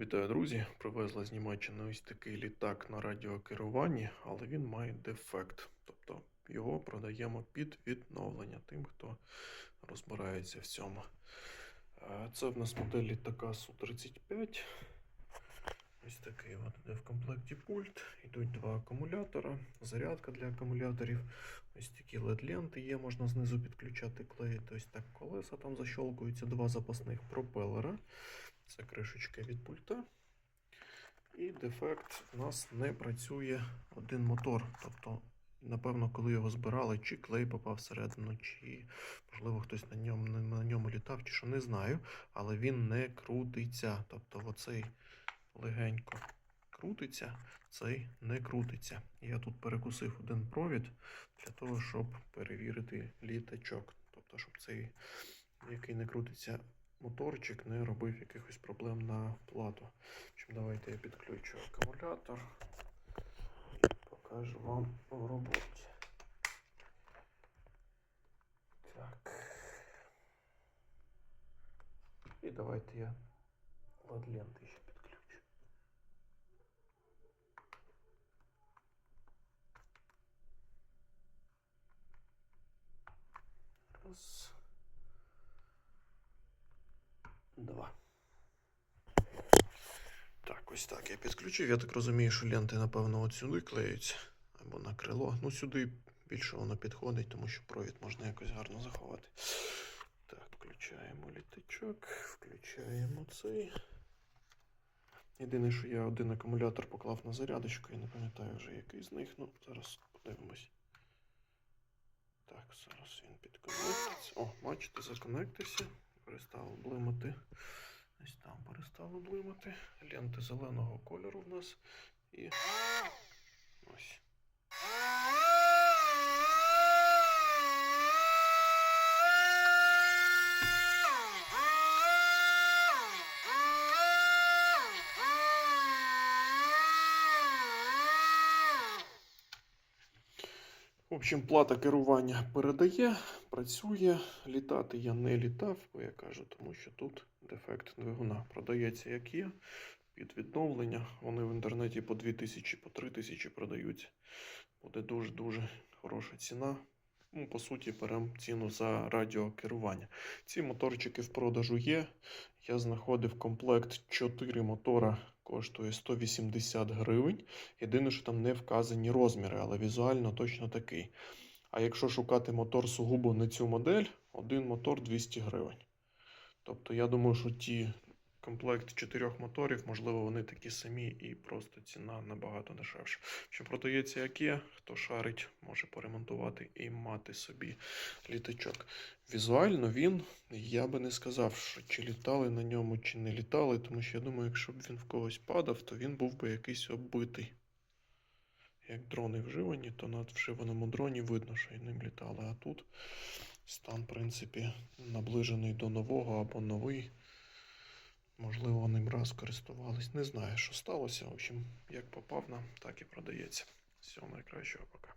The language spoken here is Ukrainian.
Вітаю, друзі! Привезла з Німеччини ось такий літак на радіокеруванні, але він має дефект. Тобто його продаємо під відновлення тим, хто розбирається в цьому. Е, Це в нас модель літака Су-35. Ось такий от іде в комплекті пульт. Йдуть два акумулятора, зарядка для акумуляторів. Ось такі LED-ленти є, можна знизу підключати, клеїти. Ось так колеса там защолкуються, два запасних пропелера. Це кришечка від пульта. І дефект у нас не працює один мотор. Тобто, напевно, коли його збирали, чи клей попав всередину, чи, можливо, хтось на ньому, на ньому літав, чи що не знаю. Але він не крутиться. Тобто, оцей легенько крутиться, цей не крутиться. Я тут перекусив один провід для того, щоб перевірити літачок. Тобто, щоб цей, який не крутиться, моторчик не робив якихось проблем на плату. Общем, давайте я підключу акумулятор і покажу вам в роботі. Так. І давайте я ладленти ще Раз. Два. Так, ось так я підключив. Я так розумію, що ленти, напевно, от сюди клеються. Або на крило. Ну, сюди більше воно підходить, тому що провід можна якось гарно заховати. Так, включаємо літачок, включаємо цей. Єдине, що я один акумулятор поклав на зарядочку, я не пам'ятаю вже який з них. Ну, зараз подивимось. Так, зараз він підконектиться. О, бачите, законектився. Перестало блимати. Ось там перестало блимати. Ленти зеленого кольору в нас. І ось. В общем, плата керування передає, працює. Літати я не літав, бо я кажу, тому що тут дефект двигуна продається як є. Під відновлення. Вони в інтернеті по 2000, по 3000 продаються. Буде дуже-дуже хороша ціна. Ну, по суті, беремо ціну за радіокерування. Ці моторчики в продажу є. Я знаходив комплект 4 мотора, коштує 180 гривень. Єдине, що там не вказані розміри, але візуально точно такий. А якщо шукати мотор сугубо не цю модель, один мотор 200 гривень. Тобто, я думаю, що ті комплект чотирьох моторів, можливо, вони такі самі і просто ціна набагато дешевша. Що продається як хто шарить, може поремонтувати і мати собі літачок. Візуально він, я би не сказав, що чи літали на ньому, чи не літали, тому що я думаю, якщо б він в когось падав, то він був би якийсь оббитий. Як дрони вживані, то на вживаному дроні видно, що і ним літали. А тут стан, в принципі, наближений до нового або новий. Можливо, ним раз користувались. Не знаю, що сталося. В общем, як попав нам, так і продається. Всього найкращого, пока.